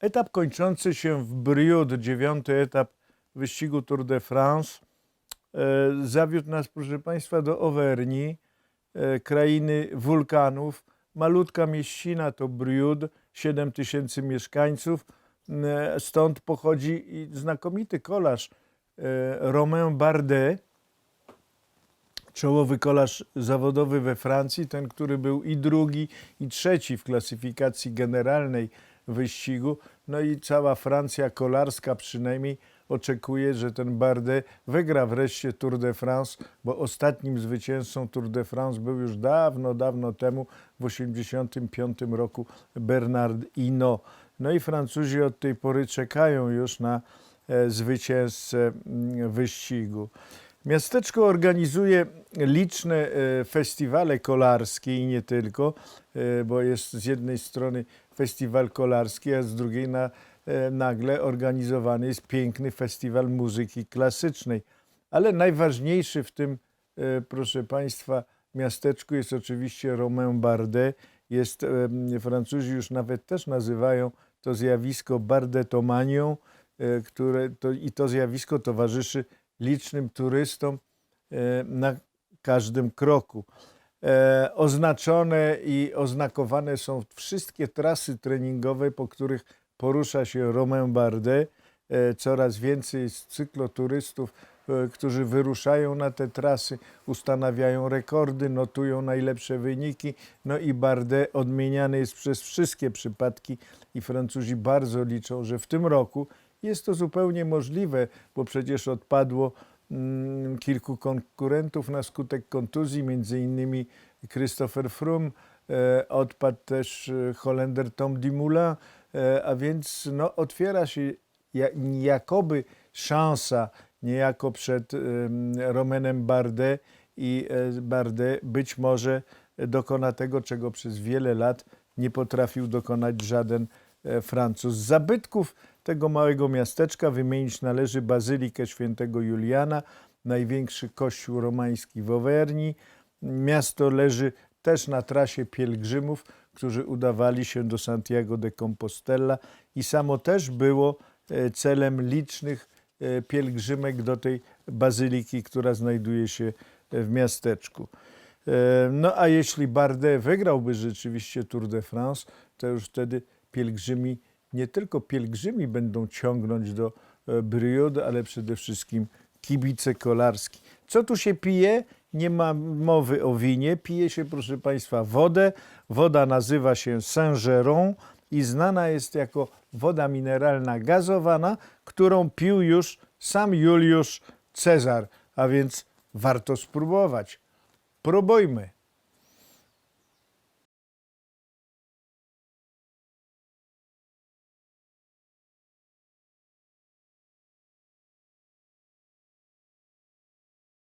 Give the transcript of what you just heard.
Etap kończący się w Brioude, dziewiąty etap wyścigu Tour de France, e, zawiódł nas, proszę Państwa, do Auvergne, e, krainy wulkanów. Malutka mieścina to Brioude, 7 tysięcy mieszkańców. E, Stąd pochodzi znakomity kolarz Romain Bardet, czołowy kolarz zawodowy we Francji, ten, który był i drugi, i trzeci w klasyfikacji generalnej wyścigu. No i cała Francja kolarska przynajmniej oczekuje, że ten Bardet wygra wreszcie Tour de France, bo ostatnim zwycięzcą Tour de France był już dawno, dawno temu, w 1985 roku, Bernard Hinault. No i Francuzi od tej pory czekają już na e, zwycięzcę mm, wyścigu. Miasteczko organizuje liczne e, festiwale kolarskie i nie tylko, e, bo jest z jednej strony festiwal kolarski, a z drugiej na, e, nagle organizowany jest piękny festiwal muzyki klasycznej. Ale najważniejszy w tym, e, proszę Państwa, miasteczku jest oczywiście Romain Bardet. Jest, e, Francuzi już nawet też nazywają to zjawisko bardetomanią, które to, i to zjawisko towarzyszy licznym turystom na każdym kroku. E, Oznaczone i oznakowane są wszystkie trasy treningowe, po których porusza się Romain Bardet. E, Coraz więcej jest cykloturystów, e, którzy wyruszają na te trasy, ustanawiają rekordy, notują najlepsze wyniki. No i Bardet odmieniany jest przez wszystkie przypadki i Francuzi bardzo liczą, że w tym roku jest to zupełnie możliwe, bo przecież odpadło kilku konkurentów na skutek kontuzji, między innymi Christopher Froome, e, odpadł też e, Holender Tom Dumoulin, e, a więc no, otwiera się ja, jakoby szansa niejako przed em, Romainem Bardet i Bardet być może dokona tego, czego przez wiele lat nie potrafił dokonać żaden Francuz. Zabytków tego małego miasteczka wymienić należy Bazylikę Świętego Juliana, największy kościół romański w Auvergne. Miasto leży też na trasie pielgrzymów, którzy udawali się do Santiago de Compostela i samo też było e, celem licznych e, pielgrzymek do tej bazyliki, która znajduje się e, w miasteczku. No a jeśli Bardet wygrałby rzeczywiście Tour de France, to już wtedy pielgrzymi, nie tylko pielgrzymi będą ciągnąć do e, Brioude, ale przede wszystkim kibice kolarski. Co tu się pije? Nie ma mowy o winie. Pije się, proszę Państwa, wodę. Woda nazywa się Saint-Geron i znana jest jako woda mineralna gazowana, którą pił już sam Juliusz Cezar, a więc warto spróbować. Próbujmy.